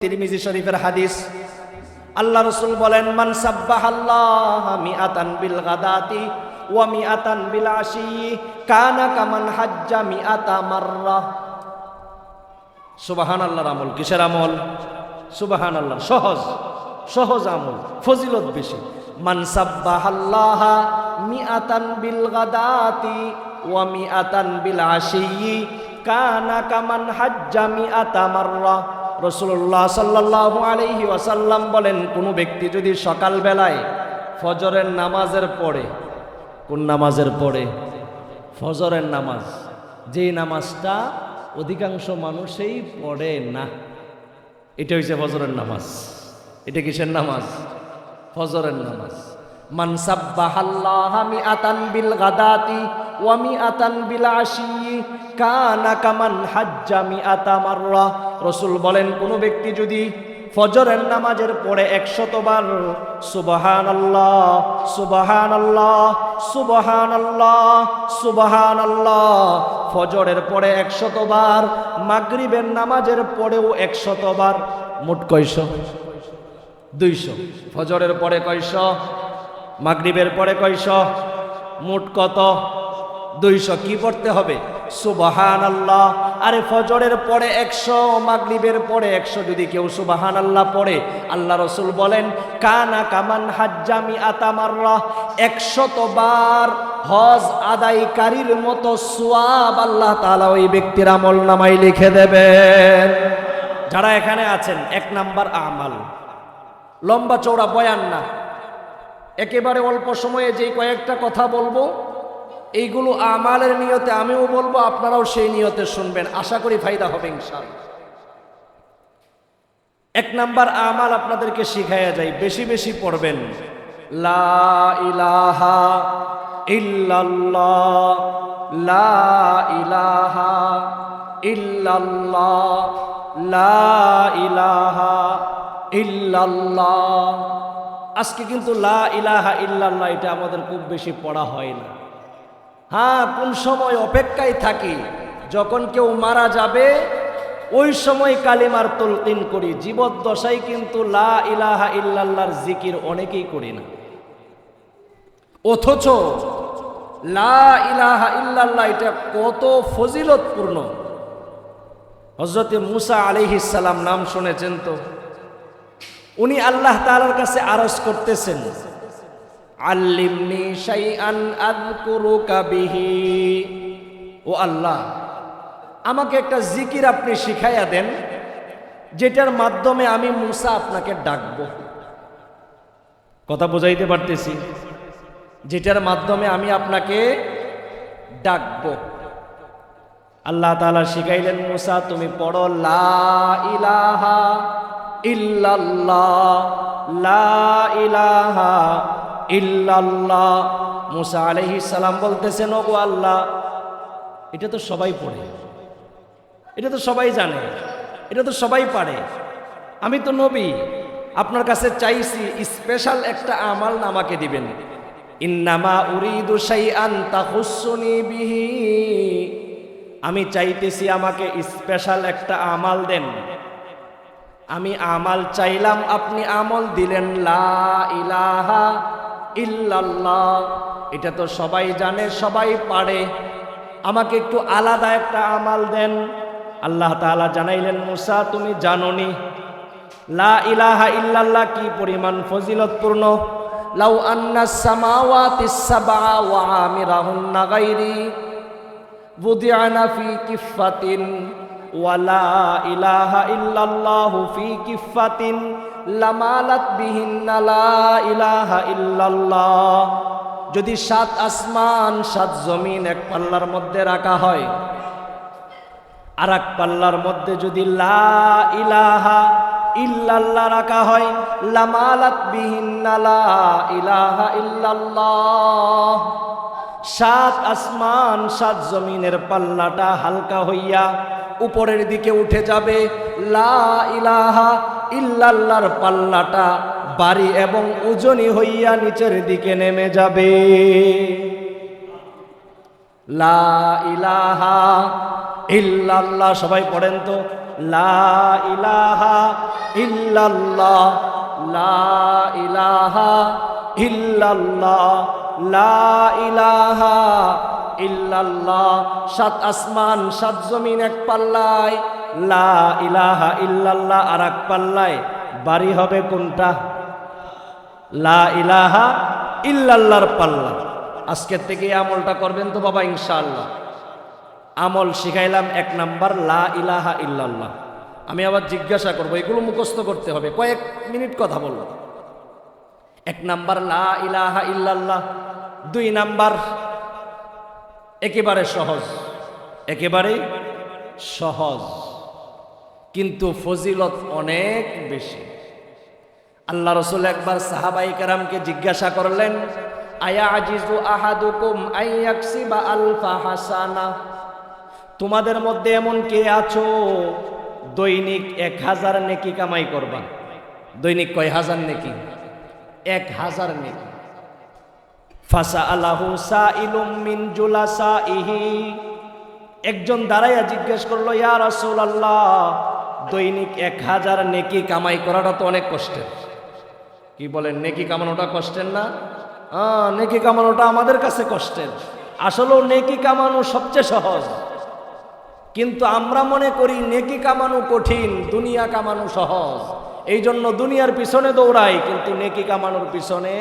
তিরমিজি শরীফের হাদিস, আল্লাহ রসুল বলেন, মান সাব্বাহ আল্লাহ মিআতান বিল গাদাতি ওয়া মিআতান বিল আশি, কানা কামান হাজ্জা মিআতা মাররা। সুবাহান আল্লাহর আমল কিসের আমল? সুবাহান আল্লাহ সহজ সহজ আমল, ফজিলত বেশি। মান সাব্বাহ আল্লাহ মিআতান বিল গাদাতি ওয়া মিআতান বিল আশি, কানা কামান হাজ্জা মিআতা মাররা। রসুল্লাহ সাল্লাহ আলহি ওয়াসাল্লাম বলেন, কোনো ব্যক্তি যদি সকালবেলায় ফজরের নামাজের পড়ে, কোন নামাজের পড়ে? ফজরের নামাজ। যেই নামাজটা অধিকাংশ মানুষেই পড়ে না। এটা হচ্ছে ফজরের নামাজ। এটা কিসের নামাজ? ফজরের নামাজ। মান আমি আতান বিল গাদাতি ওয়া মিআতান বিল আশি কানা কামান হাজ্জা মিআতা মাররা। রাসূল বলেন, কোন ব্যক্তি যদি ফজরের নামাজের পরে একশতবার সুবহানাল্লাহ সুবহানাল্লাহ সুবহানাল্লাহ সুবহানাল্লাহ, ফজরের পরে একশতবার মাগরিবের নামাজের পরেও একশতবার মোট কয়শো? দুইশো। ফজরের পরে কয়শ? মাগরিবের পরে কয়শ? মোট কত? দুইশো কি পড়তে হবে? সুবাহান আল্লাহ আরে ফজরের পরে একশো, মাগরিবের পরে একশো যদি কেউ সুবাহান আল্লাহ পড়ে, আল্লাহ রসুল বলেন, কানা কামান হাজ্জামি আতামাররা একশত বার হজ আদায়কারীর মতো সোয়াব আল্লাহ তালা ওই ব্যক্তির আমল নামাই লিখে দেবেন। যারা এখানে আছেন, এক নাম্বার আমাল। লম্বা চৌড়া বয়ান না। একেবারে অল্প সময়ে যে কয়েকটা কথা বলব এইগুলো আমালের নিয়তে, আমিও বলব, আপনারাও সেই নিয়তে শুনবেন। আশা করি ফায়দা হবে ইনশাল এক নাম্বার আমাল আপনাদেরকে শিখাইয়া যায়, বেশি বেশি পড়বেন। লা ইলাহা ইল্লাল্লাহ, লা ইলাহা ইল্লাল্লাহ, লা ইলাহা ইল্লাল্লাহ। আজকে কিন্তু লা ইলাহা ইল্লাল্লাহ, এটা আমাদের খুব বেশি পড়া হয় না। হ্যাঁ কোন সময় অপেক্ষায় থাকি, যখন কেউ মারা যাবে, ওই সময় কালিমার তলকিন করি। জীবদ্দশায় কিন্তু লা ইলাহা ইল্লাল্লাহর জিকির অনেকেই করি না। অথচ লা ইলাহা ইল্লাল্লাহ, এটা কত ফজিলতপূর্ণ। হজরতে মুসা আলিহিসাল্লাম নাম শুনেছেন তো? উনি আল্লাহ তালার কাছে আরজ করতেছেন আল্লিমনি শাইআন আযকুরুকা বিহি। ও আল্লাহ, আমাকে একটা জিকির আপনি শিখাইয়া দেন, যেটার মাধ্যমে আমি মুসা আপনাকে ডাকব। কথা বোঝাইতে পারতেছি, যেটার মাধ্যমে আমি আপনাকে ডাকব। আল্লাহ তালা শিখাইলেন, মুসা, তুমি পড়ো, লা ইলাহা ইল্লাল্লাহ, লা ইলাহা ইল্লাল্লাহ। মুসা আলাইহিস সালাম বলতেছেন, ওগো আল্লাহ, এটা তো সবাই পড়ে। এটা তো সবাই জানে। এটা তো সবাই পারে। আমি তো নবী, আপনার কাছে চাইছি স্পেশাল একটা আমাল আমাকে দিবেন। ইন্নামা উরিদু শাইআন তাখুসুনি বিহি। আমি চাইতেছি আমাকে স্পেশাল একটা আমাল দেন। আমি আমাল চাইলাম, আপনি আমল দিলেন, লা ইলাহা ইল্লাল্লাহ। এটা তো সবাই জানে, সবাই পারে। আমাকে একটু আলাদা একটা আমাল দেন। আল্লাহ তাআলা জানাইলেন, মুসা, তুমি জাননি। লা ইলাহা ইল্লাল্লাহ কি পরিমাণ ফজিলতপূর্ণ? লাউ আন্না সামাওয়াতি সাবআ ওয়া আমিরাহুন্না গায়রি বুদিআনা ফি কিফাতিন ওয়ালা ইলাহা ইল্লাল্লাহু ফি কিফাতিন লামালাত বিহিন্না লা ইলাহা ইল্লাল্লাহ। যদি সাত আসমান, সাত জমিন এক পাল্লার মধ্যে রাখা হয় আর এক পাল্লার মধ্যে যদি লা ইলাহা ইল্লাল্লাহ রাখা হয়, লামালাত বিহিন্না লা ইলাহা ইল্লাল্লাহ। সাত আসমান, সাত জমিনের পাল্লাটা হালকা হইয়া উপরের দিকে উঠে যাবে। লা ইলাহা ইল্লাল্লাহর পাল্লাটা বাড়ি এবং ওজনই হইয়া নিচের দিকে নেমে যাবে। লা ইলাহা ইল্লাল্লাহ, সবাই পড়েন তো। লা ইলাহা ইল্লাল্লাহ, লা ইলাহা ইল্লাল্লাহ, লা ইলাহা ইল্লাল্লাহ, সাত আসমান, সাত জমিন, এক পাল্লায়। লা ইলাহা ইল্লাল্লাহ আর এক পাল্লায়। বাড়ি হবে কোনটা? লা ইলাহা ইল্লাল্লাহর পাল্লা। আজকের থেকে আমলটা করবেন তো বাবা, ইনশাআল্লাহ। আমল শিখাইলাম এক নাম্বার, লা ইলাহা ইল্লাল্লাহ। আমি আবার জিজ্ঞাসা করব, এগুলো মুখস্থ করতে হবে। কয়েক মিনিট কথা বলব। এক নাম্বার, লা ইলাহা ইল্লাল্লাহ। দুই নাম্বার একেবারে সহজ। একেবারে সহজ। কিন্তু ফজিলত অনেক বেশি। আল্লাহ রসুল একবার সাহাবাই কারামকে জিজ্ঞাসা করলেন, আয়া আজিজু আহাদুকুম আইয়াকসিবা আলফা হাসানা? তোমাদের মধ্যে এমন কে আছো? দৈনিক এক হাজার নেকি কামাই করবা। দৈনিক কয় হাজার নেকি? এক হাজার নেকি। ফাসা আল্লাহু সা ইলুম মিন জুলাসা ইহি একজন দাঁড়াইয়া জিজ্ঞেস করল, ইয়া রাসূল আল্লাহ দৈনিক এক হাজার নেকি কামাই করাটা তো অনেক কষ্টের। কি বলেন, নেকি কামানোটা কষ্টের না? হ্যাঁ নেকি কামানোটা আমাদের কাছে কষ্টের। আসলেও নেকি কামানো সবচেয়ে সহজ। কিন্তু আমরা মনে করি নেকি কামানো কঠিন, দুনিয়া কামানো সহজ। এই জন্য দুনিয়ার পিছনে দৌড়াই, কিন্তু নেকি কামানোর পিছনে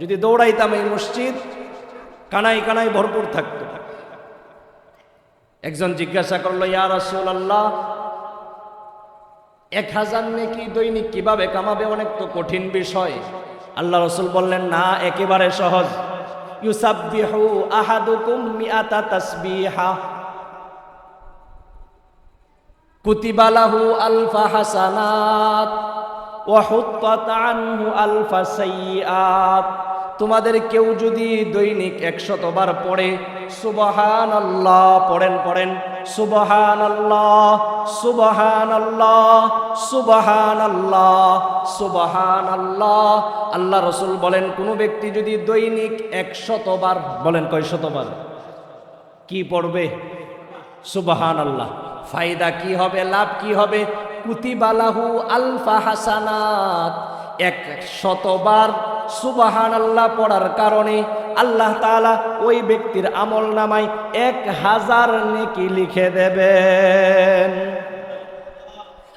যদি দৌড়াইতাম এই মসজিদ, কানাই কানাই ভরপুর থাকতো। একজন জিজ্ঞাসা করল, ইয়া রাসূল আল্লাহ এক হাজার নেকি দৈনিক কীভাবে কামাবে? অনেক তো কঠিন বিষয়। আল্লাহ রসুল বললেন, না, একেবারে সহজ। আলফা হাসানাত আলফা তোমাদের কেউ যদি দৈনিক একশতবার পড়ে সুবহান আল্লাহ পড়েন পড়েন সুবহান আল্লাহ সুবহান আল্লাহ সুবহান আল্লাহ সুবহান আল্লাহ আল্লাহ রসুল বলেন, কোনো ব্যক্তি যদি দৈনিক একশতবার, বলেন কয় শতবার, কি পড়বে? সুবহান আল্লাহ ফায়দা কি হবে? লাভ কি হবে? কুতিবালাহু আলফা হাসানাত। এক শতবার সুবাহান আল্লাহ পড়ার কারণে আল্লাহ তাআলা ওই ব্যক্তির আমল নামায় এক হাজার নেকি লিখে দেবেন।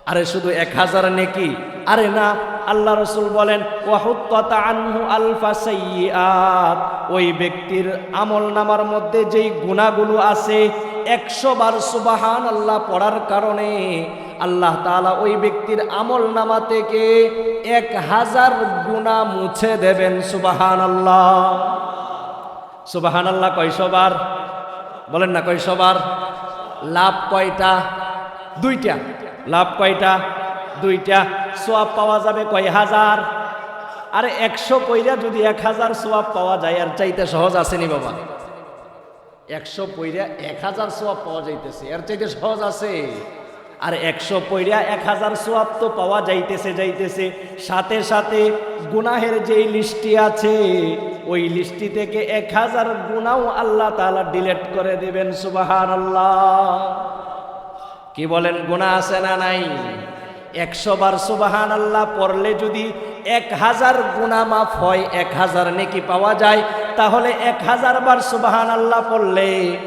আরে শুধু এক হাজার নেকি? আরে না, আল্লাহ রসুল বলেন আনহু আলফা সাইয়্যাত ওই ব্যক্তির আমল নামার মধ্যে যেই গুণাগুলো আছে একশো বার সুবাহান আল্লাহ পড়ার কারণে আল্লাহ তাআলা ওই ব্যক্তির আমল নামা থেকে এক হাজার গুণা মুছে দেবেন সুবাহান আল্লাহ সুবাহান আল্লাহ কয়শবার বলেন না কয়শবার লাভ কয়টা? দুইটা। লাভ কয়টা? দুইটা। সোয়াব পাওয়া যাবে কয় হাজার? আরে একশো কইরা যদি এক হাজার সোয়াব পাওয়া যায় আর চাইতে সহজ আসেনি বাবা? একশো পইরা এক হাজার সোয়াব পাওয়া যাইতেছে। এর চাইতে সহজ আছে। আর একশো পইরা এক হাজার সোয়াব তো পাওয়া যাইতেছে যাইতেছে। সাথে সাথে গুনাহের যেই লিস্টি আছে, ওই লিস্টি থেকে এক হাজার গুনাও আল্লাহ তাআলা ডিলেট করে দিবেন সুবাহান আল্লাহ কি বলেন গুণা আছে না নাই? একশো বার সুবাহান আল্লাহ পড়লে যদি এক হাজার গুণা মাফ হয়, এক হাজার নেকি পাওয়া যায়। তাহলে এক হাজার বার সুবাহান আল্লাহ পড়লে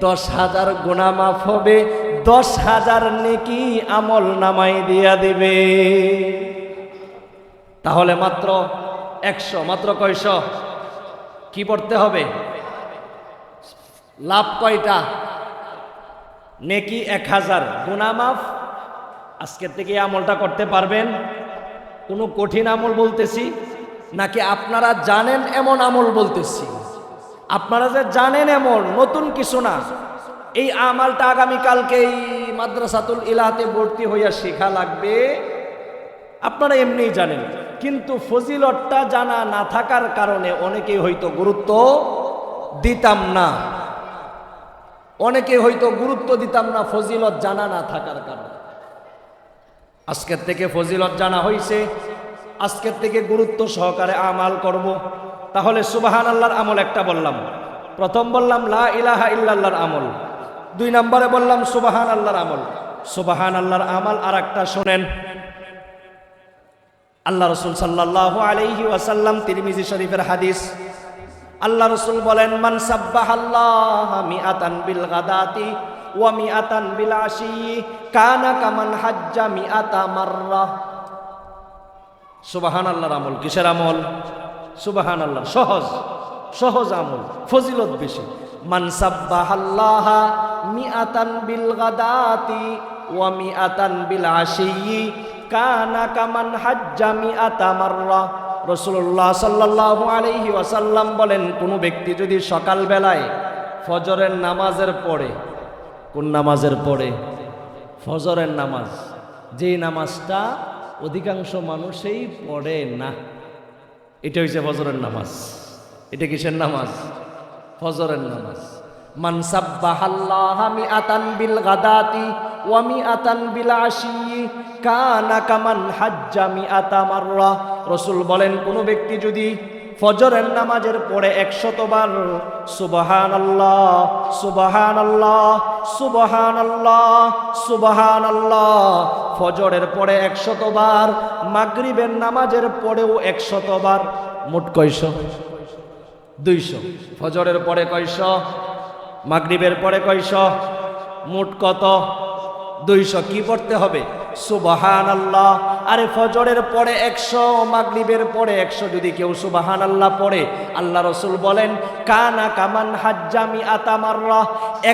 দশ হাজার গুণা মাফ হবে, দশ হাজার নেকি আমল নামাই দিয়া দিবে। তাহলে মাত্র একশো, মাত্র কয়শ? কি পড়তে হবে? লাভ কয়টা? নেকি এক হাজার গুনামাফ আজকের থেকে আমলটা করতে পারবেন। কোনো কঠিন আমল বলতেছি? নাকি আপনারা জানেন এমন আমল বলতেছি? আপনারা যে জানেন এমন, নতুন কিছু না। এই আমলটা আগামীকালকে এই মাদ্রাসাতুল ইলাহাতে ভর্তি হইয়া শেখা লাগবে। আপনারা এমনিই জানেন। কিন্তু ফজিলতটা জানা না থাকার কারণে অনেকেই হয়তো গুরুত্ব দিতাম না। অনেকে হয়তো গুরুত্ব দিতাম না, ফজিলত জানা না থাকার কারণে। আজকের থেকে ফজিলত জানা হয়েছে আজকের থেকে গুরুত্ব সহকারে আমাল করব। তাহলে সুবাহান আল্লাহর আমল একটা বললাম। প্রথম বললাম, লা ইলাহা ইল্লাল্লাহর আমল। দুই নম্বরে বললাম সুবাহান আল্লাহর আমল। সুবাহান আল্লাহর আমল আর একটা শোনেন। আল্লাহ রসুল সাল্লাহ আলাইহি ওয়াসাল্লাম তিরমিজি শরীফের হাদিস। আল্লাহ রসুল বলেন, মান সাব্বাহ আল্লাহ মিআতান বিল গাদাতি ওয়া মিআতান বিল আশি কানা কামান হাজ্জা মিআতা মাররা। সুবাহান আল্লাহর আমল কিসের আমল? সুবাহান আল্লাহ সহজ সহজ আমল, ফজিলত বেশি। মান সাব্বাহ আল্লাহ মিআতান বিল গাদাতি ওয়া মিআতান বিল আশি কানা কামান হাজ্জা মিআতা মাররা। রসুল্লাহ সাল্লাহ আলহি ওয়াসাল্লাম বলেন, কোনো ব্যক্তি যদি সকালবেলায় ফজরের নামাজের পড়ে কোন নামাজের পড়ে ফজরের নামাজ। যেই নামাজটা অধিকাংশ মানুষেই পড়ে না। এটা হচ্ছে ফজরের নামাজ। এটা কিসের নামাজ? ফজরের নামাজ। মান মাররা। রাসূল বলেন, কোন ব্যক্তি যদি ফজরের নামাজের পরে একশতবার সুবহানাল্লাহ সুবহানাল্লাহ সুবহানাল্লাহ সুবহানাল্লাহ। ফজরের পরে একশতবার, মাগরিবের নামাজের পরেও একশতবার। মোট কয়শো? দুইশো। ফজরের পরে কয়শ? মাগরিবের পরে কয়শ? মোট কত? দুইশো কি পড়তে হবে? সুবাহান আল্লাহ আরে ফজরের পরে একশো, মাগরিবের পরে একশো যদি কেউ সুবাহান আল্লাহ পড়ে, আল্লাহ রসুল বলেন, কানা কামান হাজ্জামি আতামাররা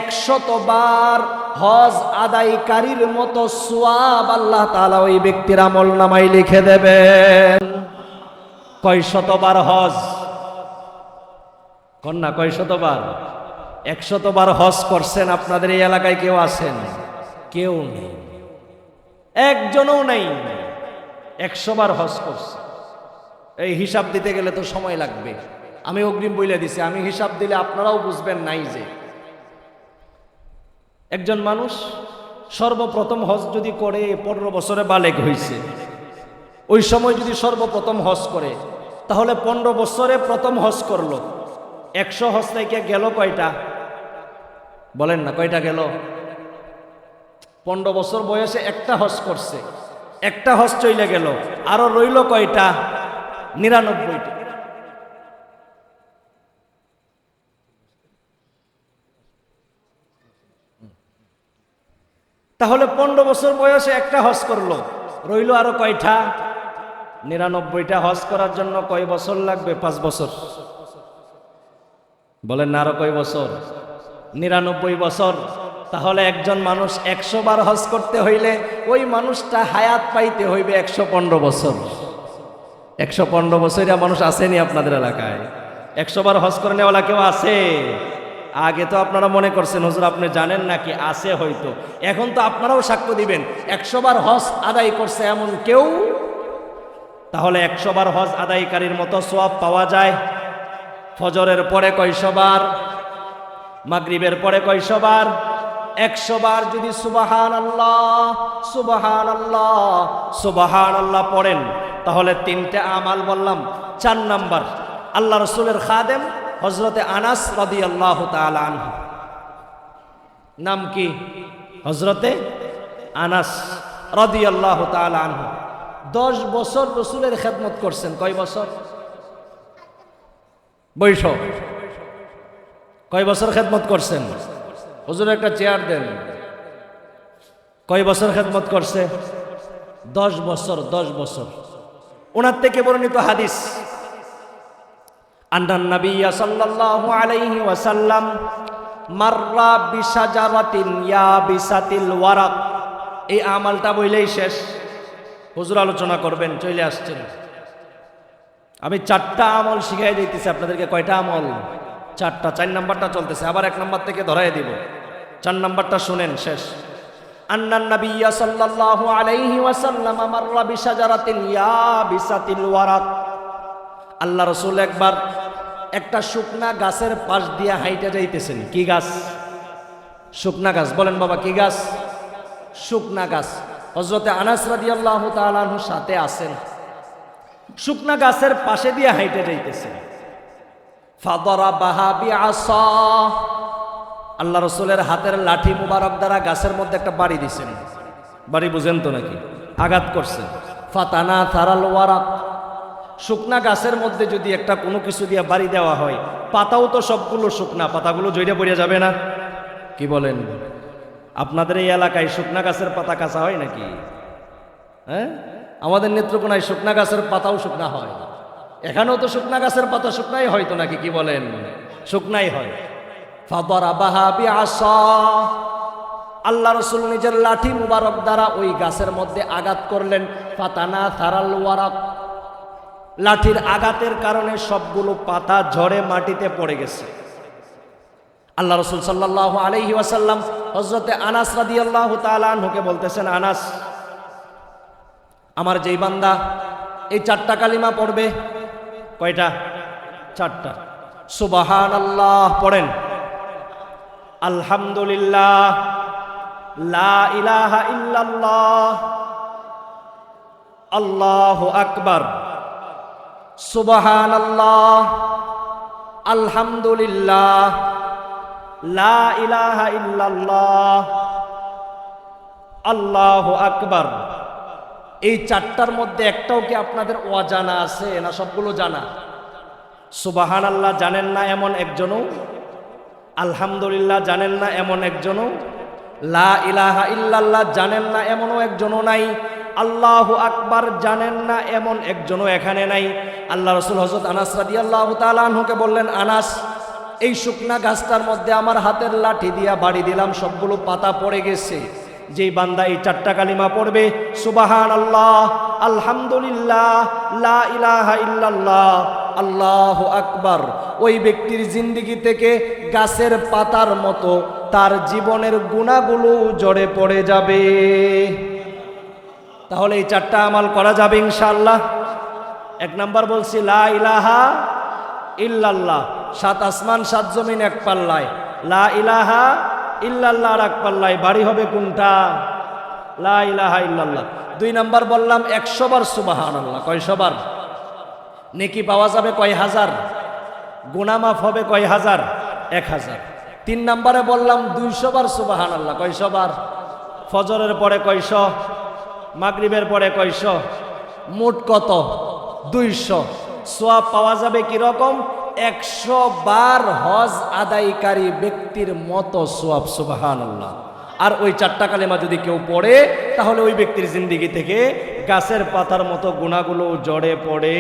একশত বার হজ আদায়কারীর মতো সোয়াব আল্লাহ তালা ওই ব্যক্তির আমল নামাই লিখে দেবেন। কয় শতবার হজ? কন্যা কয় শতবার একশতবার হজ করছেন, আপনাদের এই এলাকায় কেউ আছেন? কেউ নেই। একজনও নেই। একশো বার হজ করছে। এই হিসাব দিতে গেলে তো সময় লাগবে। আমি অগ্রিম বইলে দিছি। আমি হিসাব দিলে আপনারাও বুঝবেন নাই যে। একজন মানুষ সর্বপ্রথম হজ যদি করে, পনেরো বছরে বালেক হয়েছে ওই সময় যদি সর্বপ্রথম হজ করে, তাহলে পনেরো বছরে প্রথম হজ করল। একশো হজ থেকে গেল কয়টা? বলেন না, কয়টা গেল? পনেরো বছর বয়সে একটা হজ করছে। একটা হজ চলে গেল। আরও রইল কয়টা? নিরানব্বইটা। তাহলে পনেরো বছর বয়সে একটা হজ করল। রইল আরও কয়টা? নিরানব্বইটা হজ করার জন্য কয় বছর লাগবে? পাঁচ বছর। বলেন না আরও কয় বছর? নিরানব্বই বছর। তাহলে একজন মানুষ একশো বার হজ করতে হইলে ওই মানুষটা হায়াত পাইতে হইবে একশো পনেরো বছর। একশো পনেরো বছরিয়া মানুষ আসেনি আপনাদের এলাকায়। একশো বার হজ করে নেওয়ালা কেউ আছে? আগে তো আপনারা মনে করছেন, হুজুর আপনি জানেন নাকি? আছে হয়তো। এখন তো আপনারাও সাক্ষ্য দিবেন, একশো বার হজ আদায় করছে এমন কেউ? তাহলে একশো বার হজ আদায়কারীর মতো সোয়াব পাওয়া যায়? ফজরের পরে কয়শবার মাগরিবের পরে কয়শবার একশো বার যদি সুবাহান আল্লাহ সুবাহান আল্লাহ সুবাহান আল্লাহ পড়েন, তাহলে তিনটে আমাল বললাম। চার নাম্বার, আল্লাহ রসুলের খাদেম হজরতে আনাস রদি আল্লাহ নাম কি? হজরতে আনাস রদি আল্লাহ আনহু। দশ বছর রসুলের খেদমত করছেন। কয় বছর? বৈশ। কয় বছর খেদমত করছেন? হুজুর একটা চেয়ার দেন। কয় বছর খেদমত করছে? দশ বছর দশ বছর। ওনার থেকে বর্ণিত হাদিস। আলাইহি ওয়াসাল্লাম ইয়া এই আমালটা বইলেই শেষ। হুজুর আলোচনা করবেন, চলে আসছেন। আমি চারটা আমল শিখাই দিতেছি আপনাদেরকে। কয়টা আমল? চারটা, চার নাম্বারটা চলতেছে। আবার এক নাম্বার থেকে ধরাই দিব। চার নাম্বারটা শুনেন, শেষ। আন্নান নাবিয়্যা সাল্লাল্লাহু আলাইহি ওয়াসাল্লাম মাররা বিশাজারাতিন ইয়াবিসাতিল ওয়ারাক আল্লাহ রাসূল একবার একটা শুকনা গাছের পাশ দিয়া হাইটা যাইতেছেন। কি গাছ? শুকনা গাছ। বলেন বাবা, কি গাছ? শুকনা গাছ। হজরতে আনাস রাদিয়াল্লাহু তাআলা আনহু সাথে আছেন। শুকনা গাছের পাশে দিয়ে হাইটে যাইতেছে ফাদরা বাহাবি আসা আল্লাহ রসুলের হাতের লাঠি মুবারক দ্বারা গাছের মধ্যে একটা বাড়ি দিছেন। বাড়ি বুঝেন তো নাকি? আঘাত করছে। ফাতানা থারাল ওয়ারাক শুকনা গাছের মধ্যে যদি একটা কোনো কিছু দিয়ে বাড়ি দেওয়া হয়, পাতাও তো সবগুলো শুকনা, পাতাগুলো জইরে পড়ে যাবে না। কি বলেন? আপনাদের এই এলাকায় শুকনা গাছের পাতা কাঁচা হয় নাকি? হ্যাঁ? আমাদের নেত্রকোনায় শুকনা গাছের পাতাও শুকনা হয়। এখানেও তো শুকনা গাছের পাতা শুকনাই হয়তো নাকি? কি বলেন? শুকনাই হয়। আল্লাহ রসুল নিজের লাঠি মুবারক দ্বারা ওই গাছের মধ্যে আঘাত করলেন। ফাতানা থারাল ওয়ারাক। লাঠির আঘাতের কারণে সবগুলো পাতা ঝড়ে মাটিতে পড়ে গেছে। আল্লাহ রসুল সাল্লাহ আলহি ওয়াসাল্লাম হজরতে আনাস রাদি আল্লাহ তালুকে বলতেছেন, আনাস, আমার যেই বান্দা এই চারটা কালিমা পড়বে। কয়টা? চারটা। সুবাহান আল্লাহ পড়েন। আলহামদুলিল্লাহ, লা ইলাহা ইল্লাল্লাহ, আল্লাহু আকবার সুবাহান আল্লাহ আলহামদুলিল্লাহ, লা ইলাহা ইল্লাল্লাহ, আল্লাহু আকবার। এই চারটার মধ্যে একটাও কি আপনাদের অজানা আছে না সবগুলো জানা? সুবাহান আল্লাহ জানেন না এমন একজনও? আলহামদুলিল্লাহ জানেন না এমন একজনও। লা ইলাহা ইল্লাল্লাহ জানেন না এমনও একজনও নাই। আল্লাহ আকবার জানেন না এমন একজনও এখানে নাই। আল্লাহ রসুল হজরত আনাস রাদি আল্লাহ তালাহকে বললেন, আনাস, এই শুকনা গাছটার মধ্যে আমার হাতের লাঠি দিয়া বাড়ি দিলাম, সবগুলো পাতা পড়ে গেছে। যেই বান্দা এই চারটা কালিমা পড়বে সুবাহান আল্লাহ আলহামদুলিল্লাহ, লা ইলাহা ইল্লাল্লাহ, আল্লাহ আকবার। ওই ব্যক্তির জিন্দিগি থেকে গাছের পাতার মতো তার জীবনের গুণাগুলো জড়ে পড়ে যাবে। তাহলে এই চারটা আমাল করা যাবে ইনশাল্লাহ এক নাম্বার বলছি, লা ইলাহা ইল্লাল্লাহ, সাত আসমান, সাত জমিন এক পাল্লায়। লা ইলাহা ইল্লাল্লাহ আর পাল্লায় বাড়ি হবে কোনটা? লা ইলাহা ইল্লাল্লাহ। দুই নাম্বার বললাম, একশো বার সুবাহান আল্লাহ কয়শো বার? নেকি পাওয়া যাবে কয় হাজার? গুনামাফ হবে কয় হাজার? এক হাজার। তিন নাম্বারে বললাম, দুইশো বার সুবাহান আল্লাহ কয়শো বার? ফজরের পরে কয়শ? মাগরিবের পরে কয়শ? মোট কত? দুইশো। সোয়াব পাওয়া যাবে কীরকম? একশো বার হজ আদায়কারী ব্যক্তির মতো সোয়াব সুবাহান আল্লাহ আর ওই চারটা কালেমা যদি কেউ পড়ে, তাহলে ওই ব্যক্তির জিন্দিগি থেকে গাছের পাতার মতো গুণাগুলো জড়ে পড়ে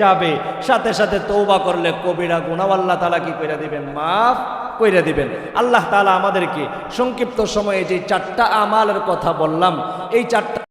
যাবে। সাথে সাথে তৌবা করলে কবিরা গুণাও আল্লাহ তালা কি করে দিবেন? মাফ কইরা দিবেন। আল্লাহ তালা আমাদেরকে সংক্ষিপ্ত সময়ে যে চারটা আমালের কথা বললাম, এই চারটা